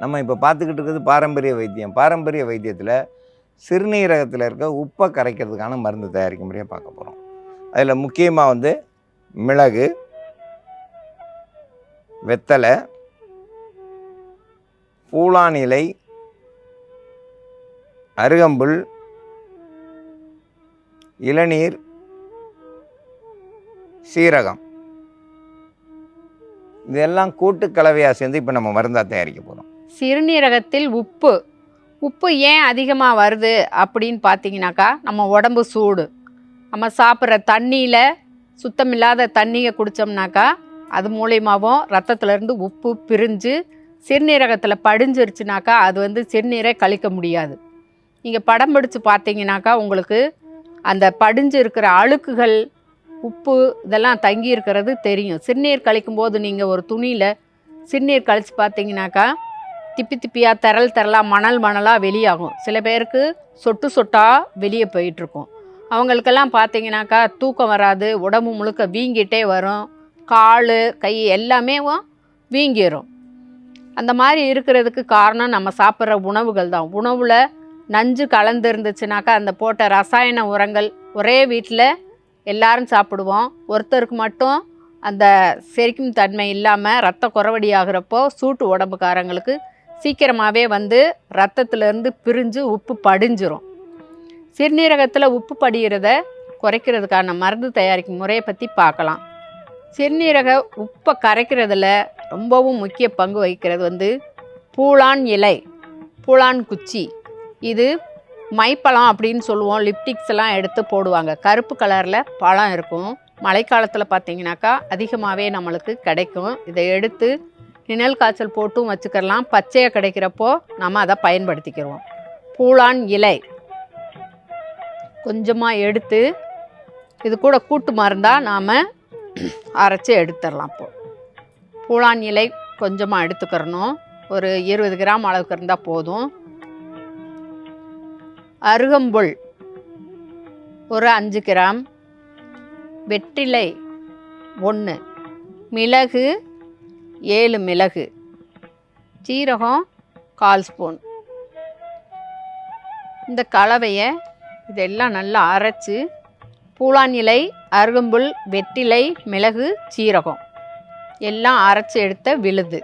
நம்ம இப்போ பார்த்துக்கிட்டு இருக்கிறது பாரம்பரிய வைத்தியம். பாரம்பரிய வைத்தியத்தில் சிறுநீரகத்தில் இருக்க உப்பை கரைக்கிறதுக்கான மருந்து தயாரிக்க முறையாக பார்க்க போகிறோம் அதில் முக்கியமாக வந்து மிளகு வெத்தலை பூலான் இலை அருகம்புல் இளநீர் சீரகம். இதெல்லாம் கூட்டு கலவையாக சேர்ந்து இப்போ நம்ம மருந்தாக தயாரிக்க போகிறோம் சிறுநீரகத்தில் உப்பு. உப்பு ஏன் அதிகமாக வருது அப்படின்னு பார்த்தீங்கன்னாக்கா நம்ம உடம்பு சூடு. நம்ம சாப்பிட்ற தண்ணியில் சுத்தமில்லாத தண்ணியை குடித்தோம்னாக்கா அது மூலியமாகவும் ரத்தத்துலேருந்து உப்பு பிரிஞ்சு சிறுநீரகத்தில் படிஞ்சிருச்சுனாக்கா அது வந்து சிறுநீரை கழிக்க முடியாது. நீங்கள் படம் பிடிச்சு பார்த்தீங்கன்னாக்கா உங்களுக்கு அந்த படிஞ்சு இருக்கிற அழுக்குகள் உப்பு இதெல்லாம் தங்கி இருக்கிறது தெரியும். சிறுநீர் கழிக்கும் போது நீங்கள் ஒரு துணியில் சிறுநீர் கழித்து பார்த்தீங்கன்னாக்கா திப்பி திப்பியாக திரள் திரளாக மணல் மணலாக வெளியாகும். சில பேருக்கு சொட்டு சொட்டாக வெளியே போயிட்டுருக்கும். அவங்களுக்கெல்லாம் பார்த்தீங்கன்னாக்கா தூக்கம் வராது உடம்பு முழுக்க வீங்கிட்டே வரும். கால் கை எல்லாமே வீங்கிடும் வீங்கிரும். அந்த மாதிரி இருக்கிறதுக்கு காரணம் நம்ம சாப்பிட்ற உணவுகள் தான். உணவில் நஞ்சு கலந்து இருந்துச்சுனாக்கா அந்த போட்ட ரசாயன உரங்கள் ஒரே வீட்டில் எல்லாரும் சாப்பிடுவோம். ஒருத்தருக்கு மட்டும் அந்த செரிக்கும் தன்மை இல்லாமல் ரத்த குறவடி ஆகிறப்போ சூட்டு உடம்புக்காரங்களுக்கு சீக்கிரமாகவே வந்து ரத்தத்துலேருந்து பிரிஞ்சு உப்பு படிஞ்சிரும். சிறுநீரகத்தில் உப்பு படிகிறத குறைக்கிறதுக்கான மருந்து தயாரிக்கும் முறையை பற்றி பார்க்கலாம். சிறுநீரக உப்பை கரைக்கிறதுல ரொம்பவும் முக்கிய பங்கு வகிக்கிறது வந்து பூளான் இலை பூளான் குச்சி. இது மைப்பழம் அப்படின்னு சொல்லுவோம். லிப்டிக்ஸ் எல்லாம் எடுத்து போடுவாங்க. கருப்பு கலரில் பழம் இருக்கும். மழைக்காலத்தில் பார்த்தீங்கன்னாக்கா அதிகமாகவே நம்மளுக்கு கிடைக்கும். இதை எடுத்து நிழல் காய்ச்சல் போட்டும் வச்சுக்கலாம். பச்சையாக கிடைக்கிறப்போ நம்ம அதை பயன்படுத்திக்கிறோம். பூளான் இலை. கொஞ்சமாக எடுத்து இது கூட கூட்டு மருந்தாக நாம் அரைச்சி எடுத்துடலாம் இப்போ. பூளான் இலை கொஞ்சமாக எடுத்துக்கிறணும். ஒரு இருபது கிராம் அளவுக்கு இருந்தால் போதும். அருகம்புல். ஒரு அஞ்சு கிராம். வெற்றிலை ஒன்று மிளகு ஏழு மிளகு. சீரகம் கால் ஸ்பூன். இந்த கலவையை இதெல்லாம் நல்லா அரைச்சி பூலான் இலை அருகம்புல் வெற்றிலை மிளகு சீரகம் எல்லாம் அரைச்சி எடுத்த விழுது.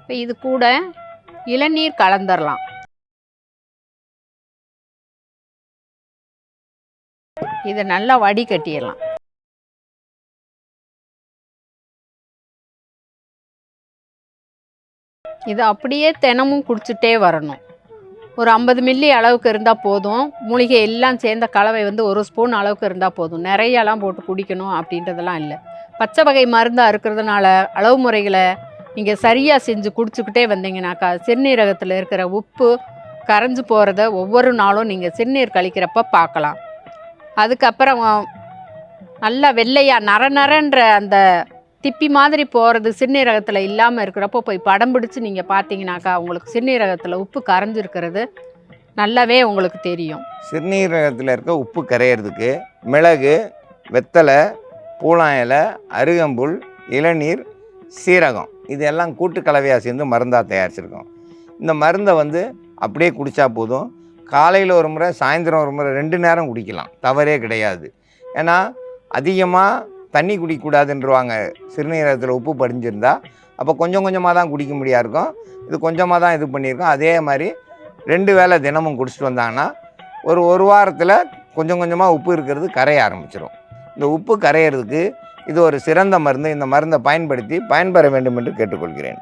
இப்போ இது கூட இளநீர் கலந்துடலாம் இதை நல்லா வடிகட்டிடலாம் இது அப்படியே தினமும் குடிச்சுட்டே வரணும். ஒரு ஐம்பது மில்லி அளவுக்கு இருந்தால் போதும். மூலிகை எல்லாம் சேர்ந்த கலவை வந்து ஒரு ஸ்பூன் அளவுக்கு இருந்தால் போதும். நிறையலாம் போட்டு குடிக்கணும் அப்படின்றதெல்லாம் இல்லை. பச்சை வகை மருந்தாக இருக்கிறதுனால அளவு முறைகளை நீங்கள் சரியாக செஞ்சு குடிச்சுக்கிட்டே வந்தீங்கன்னாக்கா சிறுநீரகத்தில் இருக்கிற உப்பு கரைஞ்சு போகிறத ஒவ்வொரு நாளும் நீங்கள் சிறுநீர் கழிக்கிறப்ப பார்க்கலாம். அதுக்கப்புறம் நல்லா வெள்ளையா நர நரன்ற அந்த திப்பி மாதிரி போகிறது சிறுநீரகத்தில் இல்லாமல் இருக்கிறப்போ போய் படம் பிடிச்சி நீங்கள் பார்த்தீங்கன்னாக்கா உங்களுக்கு சிறுநீரகத்தில் உப்பு கரைஞ்சிருக்கிறது நல்லாவே உங்களுக்கு தெரியும். சிறுநீரகத்தில் இருக்க உப்பு கரையிறதுக்கு மிளகு வெத்தலை பூலான் இலை அருகம்புல் இளநீர் சீரகம் இதெல்லாம் கூட்டு கலவையாக சேர்ந்து மருந்தாக தயாரிச்சிருக்கோம். இந்த மருந்தை வந்து அப்படியே குடித்தா போதும். காலையில் ஒரு முறை சாயந்தரம் ஒரு முறை ரெண்டு நேரம் குடிக்கலாம். தவறே கிடையாது. ஏன்னா அதிகமாக தண்ணி குடிக்கக்கூடாதுன்றவாங்க. சிறுநீரகத்தில் உப்பு படிஞ்சிருந்தா அப்போ கொஞ்சம் கொஞ்சமாக தான் குடிக்க முடியா இருக்கும். இது கொஞ்சமாக தான் இது பண்ணியிருக்கோம். அதே மாதிரி ரெண்டு வேளை தினமும் குடிச்சிட்டு வந்தாங்கன்னா ஒரு ஒரு வாரத்தில் கொஞ்சம் கொஞ்சமாக உப்பு இருக்கிறது கரைய ஆரம்பிச்சிடும் இந்த உப்பு கரையிறதுக்கு இது ஒரு சிறந்த மருந்து. இந்த மருந்தை பயன்படுத்தி பயன்பெற வேண்டும் என்று கேட்டுக்கொள்கிறேன்.